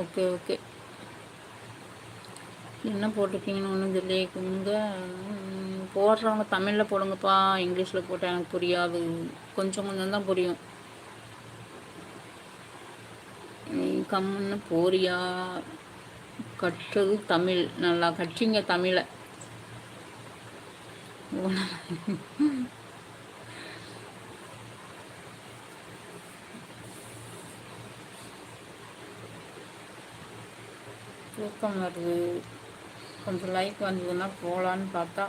Okay okay. என்ன போட்டிருக்கீங்கன்னு ஒன்றும் தெரியல போடுறவங்க தமிழில் போடுங்கப்பா. இங்கிலீஷில் போட்டால் எனக்கு புரியாது. கொஞ்சம் கொஞ்சம் தான் புரியும். நீ கம்முன்னு போறியா? கற்றது தமிழ். நல்லா கட்சிங்க தமிழை. தூக்கம் வருது. கொஞ்சம் லைக் வந்ததுன்னா போகலான்னு பார்த்தா.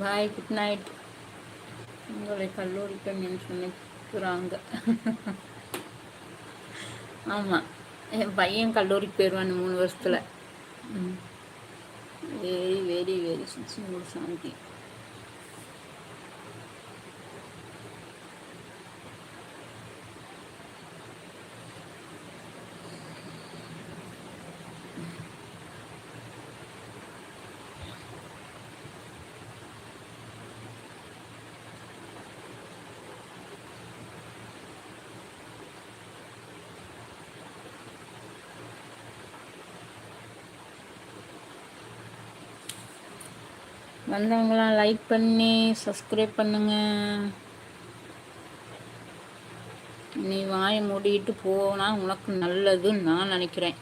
பாய் குட் நைட் உங்களை சொன்னேன் இருக்கிறாங்க. ஆமாம் என் பையன் கல்லூரிக்கு போயிடுவான் மூணு வருஷத்தில். வெரி வெரி வெரி சாந்தி. வந்தவங்களாம் லைக் பண்ணி சப்ஸ்கிரைப் பண்ணுங்க. நீ வாயை மூடிட்டு போனால் உனக்கு நல்லதுன்னு நான் நினைக்கிறேன்.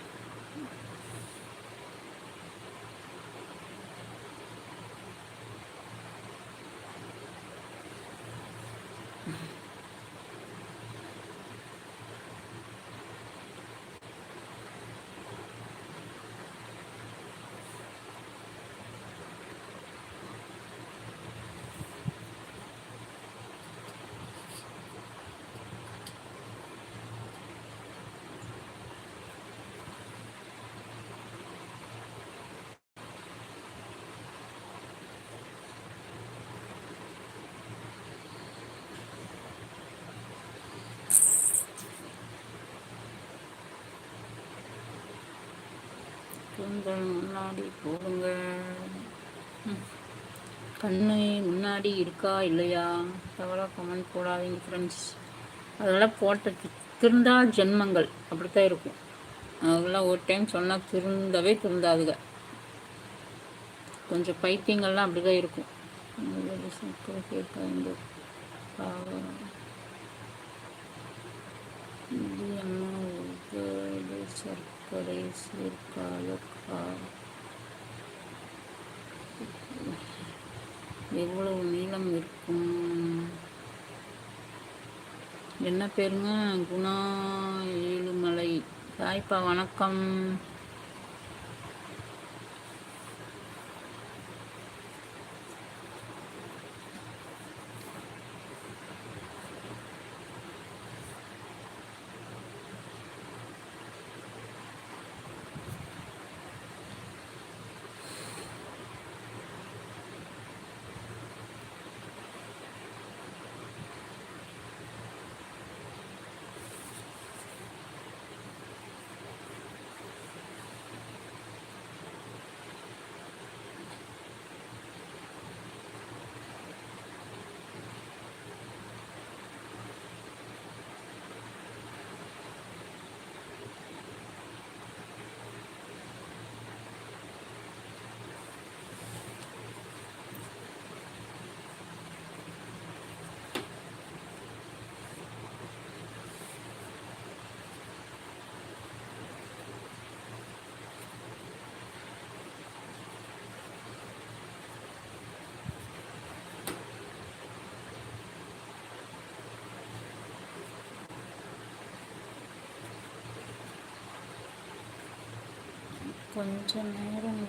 தூண்கள் முன்னாடி போடுங்க கண்ணு முன்னாடி இருக்கா இல்லையா? எவ்வளோ கமெண்ட் போடாதீங்க ஃப்ரெண்ட்ஸ் அதெல்லாம் போட்ட திருந்தா ஜென்மங்கள். அப்படித்தான் இருக்கும். அதெல்லாம் ஒரு டைம் சொன்னால் திருந்தவே திருந்தாதுங்க. கொஞ்சம் பைத்தியங்கள்லாம் அப்படி தான் இருக்கும் சர்க்கரை சேர்க்காத எவ்வளவு நீளம் இருக்கும்? என்ன பேருங்க? குணா ஏழுமலை. தாய்ப்பா வணக்கம். கொஞ்ச நேரம்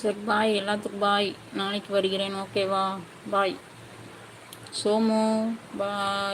சரி பாய் எல்லாத்துக்கும் பாய் நாளைக்கு வருகிறேன். ஓகேவா பாய் சோமு பாய்